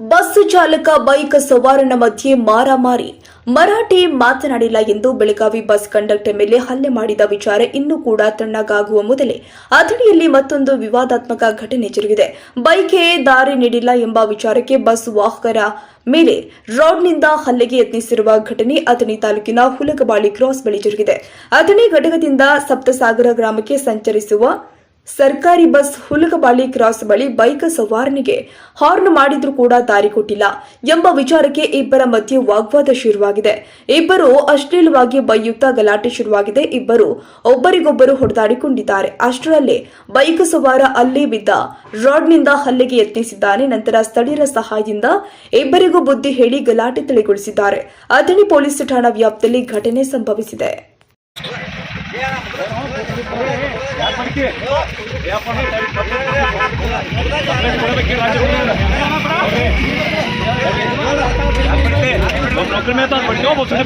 Bus ಚಾಲಕ bike ಸವಾರನ ಮಧ್ಯೆ ಮಾರಾಮಾರಿ. ಮರಾಠಿ ಮಾತನಾಡಿಲ್ಲ ಎಂದು ಬೆಳಗಾವಿ ಬಸ್ ಕಂಡಕ್ಟರ್ ಮೇಲೆ ಹಲ್ಲೆ ಮಾಡಿದ ವಿಚಾರ ಇನ್ನೂ ಕೂಡ ತಣ್ಣಗಾಗುವ ಮೊದಲೇ ಅಥಣಿಯಲ್ಲಿ ಮತ್ತೊಂದು ವಿವಾದಾತ್ಮಕ ಘಟನೆ ಜರುಗಿದೆ. ಬೈಕ್ಗೆ ದಾರಿ ನೀಡಿಲ್ಲ ಎಂಬ ವಿಚಾರಕ್ಕೆ ಬಸ್ ವಾಹಕರ ಮೇಲೆ ರಾಡ್ನಿಂದ ಹಲ್ಲೆಗೆ ಯತ್ನಿಸಿರುವ ಘಟನೆ ಅಥಣಿ ತಾಲೂಕಿನ ಹುಲಗಬಾಳಿ ಕ್ರಾಸ್ ಬಳಿ ಜರುಗಿದೆ. ಅಥಣಿ ಘಟಕದಿಂದ ಸಪ್ತಸಾಗರ ಗ್ರಾಮಕ್ಕೆ ಸಂಚರಿಸುವ ಸರ್ಕಾರಿ ಬಸ್ ಹುಲಗಬಾಳಿ ಕ್ರಾಸ್ ಬಳಿ ಬೈಕ್ ಸವಾರನಿಗೆ ಹಾರ್ನ್ ಮಾಡಿದ್ರೂ ಕೂಡ ದಾರಿ ಕೊಟ್ಟಿಲ್ಲ ಎಂಬ ವಿಚಾರಕ್ಕೆ ಇಬ್ಬರ ಮಧ್ಯೆ ವಾಗ್ವಾದ ಶುರುವಾಗಿದೆ. ಇಬ್ಬರು ಅಶ್ಲೀಲವಾಗಿ ಬೈಯುತ್ತಾ ಗಲಾಟೆ ಶುರುವಾಗಿದೆ. ಇಬ್ಬರು ಒಬ್ಬರಿಗೊಬ್ಬರು ಹೊಡೆದಾಡಿಕೊಂಡಿದ್ದಾರೆ. ಅಷ್ಟರಲ್ಲೇ ಬೈಕ್ ಸವಾರ ಅಲ್ಲಿ ಬಿದ್ದ ರಾಡ್ನಿಂದ ಹಲ್ಲೆಗೆ ಯತ್ನಿಸಿದ್ದಾನೆ. ನಂತರ ಸ್ಥಳೀಯರ ಸಹಾಯದಿಂದ ಇಬ್ಬರಿಗೂ ಬುದ್ಧಿ ಹೇಳಿ ಗಲಾಟೆ ತಿಳಿಗೊಳಿಸಿದ್ದಾರೆ. ಅಥಣಿ ಪೊಲೀಸ್ ಠಾಣಾ ವ್ಯಾಪ್ತಿಯಲ್ಲಿ ಘಟನೆ ಸಂಭವಿಸಿದೆ. नौकरी में तो बढ़िया वो सुने